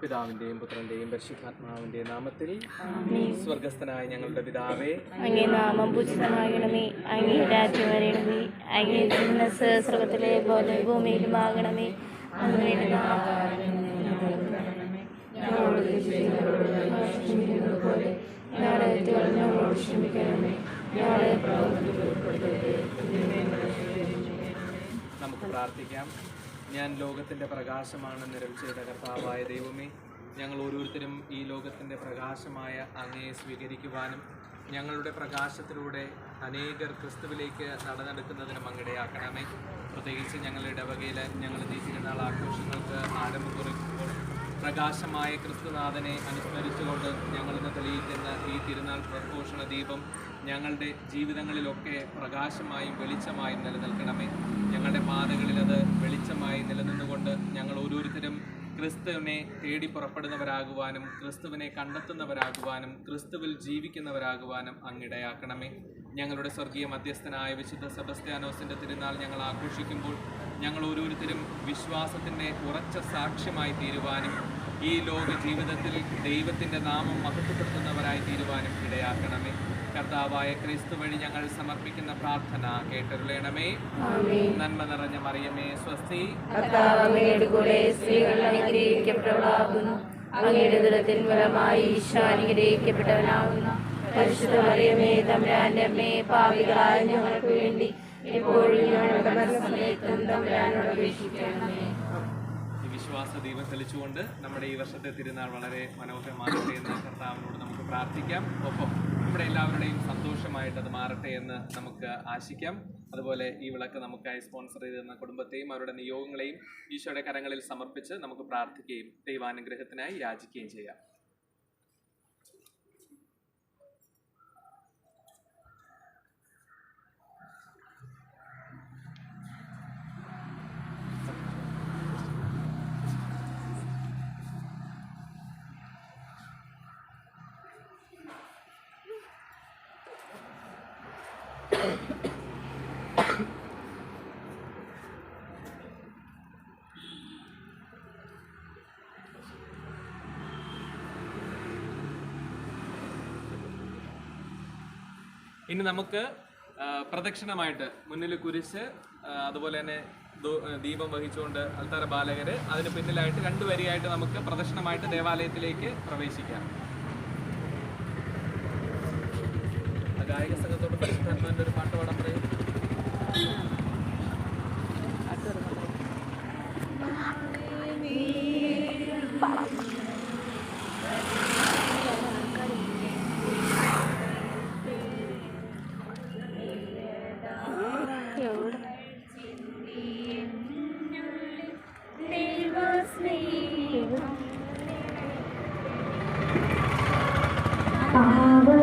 പിതാവിന്റെയും പുത്രന്റെയും പരിശുദ്ധാത്മാവിന്റെയും നാമത്തിൽ സ്വർഗസ്ഥനായ ഞങ്ങളുടെ പിതാവേ അങ്ങേ നാമം പൂജിതമാകണമേ. അങ്ങേ രാജ്യം വരണമേ. അങ്ങേ സ്വർഗത്തിലെ പോലെ ഭൂമിയിലും ആകണമേ. നമുക്ക് പ്രാർത്ഥിക്കാം. ഞാൻ ലോകത്തിന്റെ പ്രകാശമാണ് നിരൽ ചെയ്ത കർത്താവായ ദൈവമേ. ഞങ്ങൾ ഓരോരുത്തരും ഈ ലോകത്തിന്റെ പ്രകാശമായ അങ്ങയെ സ്വീകരിക്കുവാനും ഞങ്ങളുടെ പ്രകാശത്തിലൂടെ അനേകർ ക്രിസ്തുവിലേക്ക് നടന്നെടുക്കുന്നതിനും അങ്ങടയാക്കണമേ പ്രത്യേകിച്ച് ഞങ്ങളുടെ ഇടവകയിൽ ഞങ്ങൾ ഈ തിരുനാൾ ആഘോഷങ്ങൾക്ക് ആരംഭം കുറിക്കുമ്പോൾ പ്രകാശമായ ക്രിസ്തുനാഥനെ അനുസ്മരിച്ചുകൊണ്ട് ഞങ്ങളിന്ന് തെളിയിക്കുന്ന ഈ തിരുനാൾ പ്രഘോഷണ ദീപം ഞങ്ങളുടെ ജീവിതങ്ങളിലൊക്കെ പ്രകാശമായും വെളിച്ചമായും നിലനിൽക്കണമേ. ഞങ്ങളുടെ പാതകളിൽ അത് വെളിച്ചമായി നിലനിന്നുകൊണ്ട് ഞങ്ങൾ ഓരോരുത്തരും ക്രിസ്തുവിനെ തേടി പുറപ്പെടുന്നവരാകുവാനും ക്രിസ്തുവിനെ കണ്ടെത്തുന്നവരാകുവാനും ക്രിസ്തുവിൽ ജീവിക്കുന്നവരാകുവാനും അങ്ങിടയാക്കണമേ ഞങ്ങളുടെ സ്വർഗീയ മധ്യസ്ഥനായ വിശുദ്ധ സെബസ്ത്യാനോസിന്റെ തിരുനാൾ ഞങ്ങൾ ആഘോഷിക്കുമ്പോൾ ഞങ്ങൾ ഓരോരുത്തരും വിശ്വാസത്തിന്റെ ഉറച്ച സാക്ഷ്യമായി തീരുവാനും ഈ ലോക ജീവിതത്തിൽ ദൈവത്തിന്റെ നാമം മഹത്വപ്പെടുത്തുന്നവരായി തീരുവാനും ഇടയാക്കണമേ. കർത്താവായ ക്രിസ്തു വഴി ഞങ്ങൾ സമർപ്പിക്കുന്ന പ്രാർത്ഥന കേട്ടരുളേണമേ. നന്മ നിറഞ്ഞ മറിയമേ സ്വസ്തി. അങ്ങയുടെ ദുരത്തിൻ ഫലമായി ഈശോ അനുഗ്രഹിക്കപ്പെട്ടവനാകുന്നു. പരിശുദ്ധ മറിയമേ പാവികളായ ഞങ്ങൾക്ക് വേണ്ടി എപ്പോഴും ഞങ്ങളുടെ മരണസമയത്തും തമ്പുരാനോട് അപേക്ഷിക്കണമേ. വിശ്വാസ ദീപം തെളിച്ചുകൊണ്ട് നമ്മുടെ ഈ വർഷത്തെ തിരുനാൾ വളരെ മനോഹരമാകട്ടെ എന്ന് കർത്താവിനോട് നമുക്ക് പ്രാർത്ഥിക്കാം. ഒപ്പം നമ്മുടെ എല്ലാവരുടെയും സന്തോഷമായിട്ട് അത് മാറട്ടെ എന്ന് നമുക്ക് ആശിക്കാം. അതുപോലെ ഈ വിളക്ക് നമുക്കായി സ്പോൺസർ ചെയ്തിരുന്ന കുടുംബത്തെയും അവരുടെ നിയോഗങ്ങളെയും ഈശോയുടെ കരങ്ങളിൽ സമർപ്പിച്ച് നമുക്ക് പ്രാർത്ഥിക്കുകയും ദൈവാനുഗ്രഹത്തിനായി യാചിക്കുകയും ചെയ്യാം. ഇനി നമുക്ക് പ്രദക്ഷിണമായിട്ട് മുന്നിൽ കുരിശ് അതുപോലെ തന്നെ ദീപം വഹിച്ചുകൊണ്ട് അൽത്താര ബാലകര് അതിന് പിന്നിലായിട്ട് രണ്ടു വരിയായിട്ട് നമുക്ക് പ്രദക്ഷിണമായിട്ട് ദേവാലയത്തിലേക്ക് പ്രവേശിക്കാം. ഗായക സംഘത്തോട് പരിശുദ്ധാത്മാവിന്റെ ഒരു പാട്ട് Father.